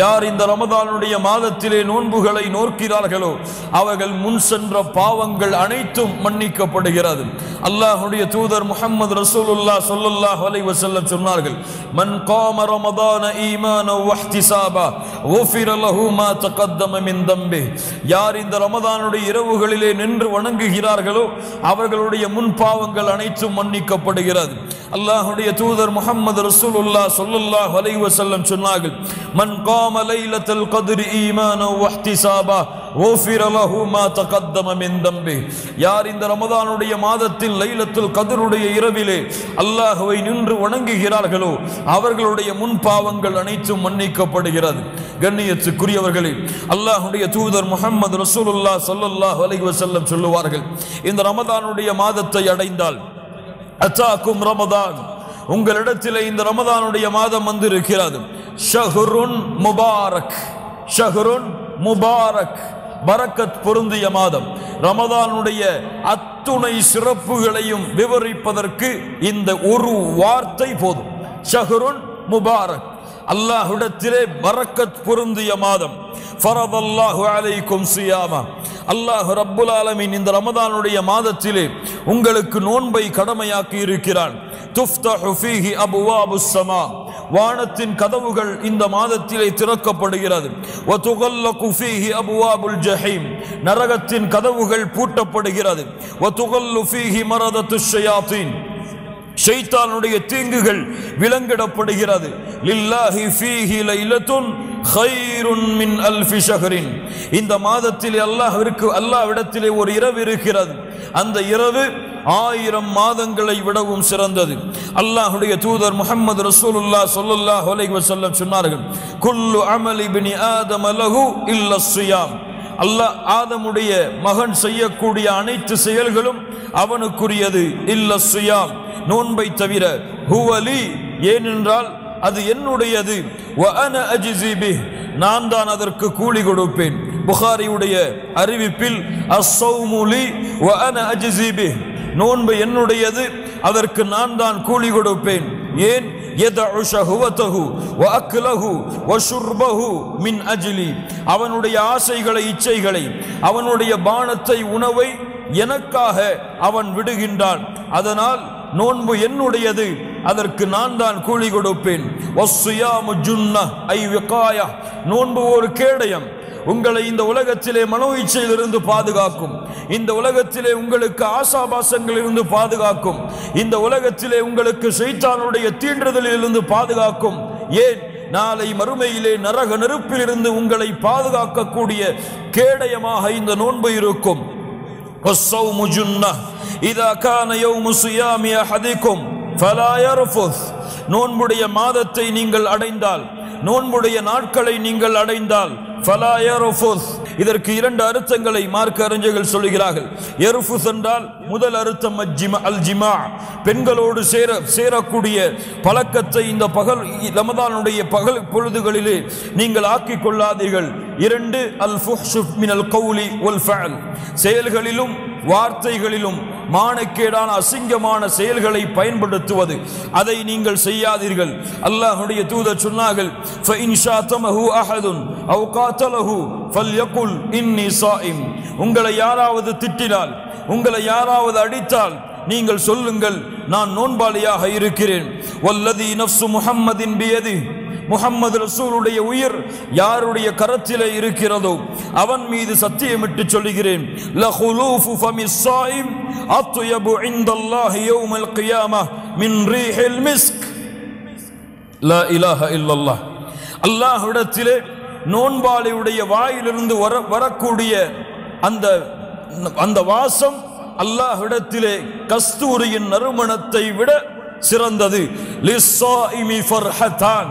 யார் இந்த ரமதானுடைய மாதத்திலே நோன்புகளை நோக்கிறார்களோ அவர்கள் முன் சென்ற பாவங்கள் அனைத்தும் மன்னிக்கப்படுகிறது. அல்லாஹுடைய தூதர் முகமது ரசூலுல்லா சொல்லுல்லாஹ் அலை வசல்லம் சொன்னார்கள் மன் காம ரமதான ஈமான வஹ்திசாபா ஓஃபிர லஹு மா தகத்தம மின் தம்பி. யார் இந்த ரமதானுடைய இரவுகளிலே நின்று வணங்குகிறார்களோ அவர்களுடைய முன் பாவங்கள் அனைத்தும் மன்னிக்கப்படுகிறது. அல்லாஹுடைய தூதர் முகமது ரசூல் ரசூலுல்லா சொல்லுல்லாஹ் அலைஹி செல்லம் சொன்னார்கள் மன் காம லைலத்தல் கதிர் ஈமான வஹ்திசாபா யார் இந்த ரமதானுடைய மாதத்தில் லைலத்தில் கதிருடைய இரவிலே அல்லாஹுவை நின்று வணங்குகிறார்களோ அவர்களுடைய முன் பாவங்கள் அனைத்தும் மன்னிக்கப்படுகிறது. கண்ணியத்துக்குரியவர்களே அல்லாஹுடைய தூதர் முகமது ரசூலுல்லா சல்லுல்லாஹ் அலைஹி வசல்லம் சொல்லுவார்கள் இந்த ரமதானுடைய மாதத்தை அடைந்தால் அத்தாக்கும் ரமதான். உங்களிடத்தில் இந்த ரமதானுடைய மாதம் வந்து இருக்கிறது ஷஹ்ருன் முபாரக். ஷஹ்ருன் முபாரக். பரக்கத் பொருந்திய மாதம். ரமதானுடைய அத்துணை சிறப்புகளையும் விவரிப்பதற்கு இந்த ஒரு வார்த்தை போதும். ஷஹ்ருன் முபாரக். அல்லாஹுடத்திலே பரக்கத் பொருந்திய மாதம். ஃபரதல்லாஹு அலைக்கும் சியாமா. அல்லாஹ் ரப்புல் ஆலமின் இந்த ரமதானுடைய மாதத்திலே உங்களுக்கு நோன்பை கடமையாக்கி இருக்கிறான். துஃப்தஹு ஃபீஹி அபுவாபு சமா வானத்தின் கதவுகள் இந்த மாதத்திலே திறக்கப்படுகிறது. வதுகல்லகு ஃபீஹி அபுவாபுல் ஜஹீம் நரகத்தின் கதவுகள் பூட்டப்படுகிறது. வதுகல்லு ஃபீஹி மரதத்து ஷயாத்தீன் ஷைத்தானுடைய தீங்குகள் விலங்கிடப்படுகிறது. லில்லாஹி ஃபீஹி லைலத்துன் ஹைருன் மின் அல்ஃபி ஷஹரின். இந்த மாதத்தில் அல்லாஹ் அல்லாஹ்விடத்திலே ஒரு இரவு இருக்கிறது. அந்த இரவு ஆயிரம் மாதங்களை விடவும் சிறந்தது. அல்லாஹுடைய தூதர் முகமது ரசூலுல்லாஹ் சொல்லுல்லா ஹொலை வசல்லம் சொன்னார்கள் குல்லு அமலி பினி ஆதம லஹு இல்ல சுயாம் அல்லாஹ் ஆதமுடைய மகன் செய்யக்கூடிய அனைத்து செயல்களும் அவனுக்குரியது இல்ல சுயாம் நோன்பை தவிர ஹுவலி ஏனென்றால் அது என்னுடையது. வ அன நான் தான் அதற்கு கூலி கொடுப்பேன். புகாரியுடைய அறிவிப்பில் அசௌமுலி வ அன அஜிஸி நோன்பு என்னுடையது அதற்கு நான் தான் கூலி கொடுப்பேன். ஏன்? மின் அவனுடைய ஆசைகளை இச்சைகளை அவனுடைய பானத்தை உணவை எனக்காக அவன் விடுகின்றான். அதனால் நோன்பு என்னுடையது அதற்கு நான் தான் கூலி கொடுப்பேன். நோன்பு ஒரு கேடயம். உங்களை இந்த உலகத்திலே மனோயிச்சையிலிருந்து பாதுகாக்கும். இந்த உலகத்திலே உங்களுக்கு ஆசாபாசங்களிலிருந்து பாதுகாக்கும். இந்த உலகத்திலே உங்களுக்கு சைத்தானுடைய தீண்டுதலிலிருந்து பாதுகாக்கும். ஏன்? நாளை மறுமையிலே நரக நெருப்பிலிருந்து உங்களை பாதுகாக்கக்கூடிய கேடயமாக இந்த நோன்பு இருக்கும். இதா கான யௌமு சுயாமி அஹதிக்கும். ஃபலா யர்ஃபுஸ். நோன்புடைய மாதத்தை நீங்கள் அடைந்தால் நோன்புடைய நாட்களை நீங்கள் அடைந்தால் இதற்கு இரண்டு அர்த்தங்களை மார்க்க அறிஞர்கள் சொல்லுகிறார்கள். எருஃபுஸ் என்றால் முதல் அர்த்தம் அல்ஜிமா. அல் ஜிமா பெண்களோடு சேர சேரக்கூடிய பழக்கத்தை இந்த பகல் ரமதானுடைய பகல் பொழுதுகளிலே நீங்கள் ஆக்கிக் கொள்ளாதீர்கள். இரண்டு அல் ஃபுஹ்ஷுப் மினல் ஒல் செயல்களிலும் வார்த்தைகளிலும் மானக்கேடான அசிங்கமான செயல்களை பயன்படுத்துவது. அதை நீங்கள் செய்யாதீர்கள். அல்லாஹுடைய தூதர் சொன்னார்கள் உங்களை யாராவது திட்டினால் உங்களை யாராவது அடித்தால் நீங்கள் சொல்லுங்கள் நான் நோன்பாளியாக இருக்கிறேன். வல்லதி நப்சு முஹம்மதின் பியதி முஹம்மது ரசூலுடைய உயிர் யாருடைய கரத்திலே இருக்கிறதோ அவன் மீது சத்தியமிட்டு சொல்லுகிறேன். அத்துயபு ஃபமிஸ் யௌமல் கியாமஹ் மின் ரீஹில் மிஸ்க். லா இலாஹ இல்லல்லாஹ். அல்லாஹ்விடத்திலே நோன்பாளியுடைய வாயிலிருந்து வர வரக்கூடிய அந்த அந்த வாசம் அல்லாஹ்விடத்திலே கஸ்தூரியின் நறுமணத்தை விட சிறந்தது. லிஸ்ஸாயிமி ஃபர்ஹதான்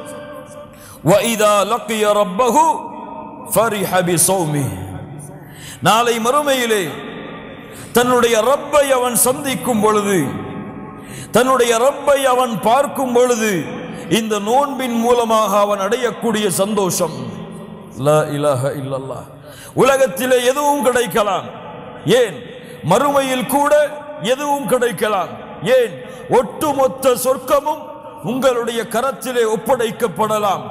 வஇதா லக்கிய ரப்பஹு ஃபரிஹ பிஸௌமி நாளை மறுமையிலே தன்னுடைய ரப்பை அவன் சந்திக்கும் பொழுது தன்னுடைய ரப்பை அவன் பார்க்கும் பொழுது இந்த நோன்பின் மூலமாக அவன் அடையக்கூடிய சந்தோஷம். உலகத்திலே எதுவும் கிடைக்கலாம். ஏன்? மறுமையில் கூட எதுவும் கிடைக்கலாம். ஏன்? ஒட்டுமொத்த சொர்க்கமும் உங்களுடைய கரத்திலே ஒப்படைக்கப்படலாம்.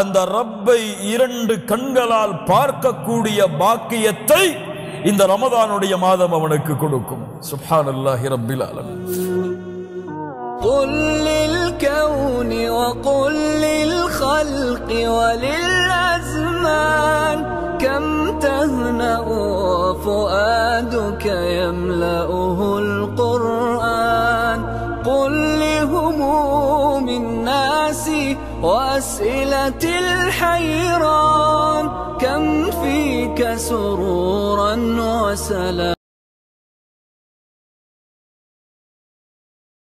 அந்த ரப்பை இரண்டு கண்களால் பார்க்கக்கூடிய பாக்கியத்தை இந்த ரமதானுடைய மாதம் அவனுக்கு கொடுக்கும் சுப்ஹானல்லாஹி ரப்பில் ஆலமீன் قل للكون وقل للخلق وللأزمان كم تهنأ وفؤادك يملأه الناس وأسئلة الحيران كم فيك سرورا وسلام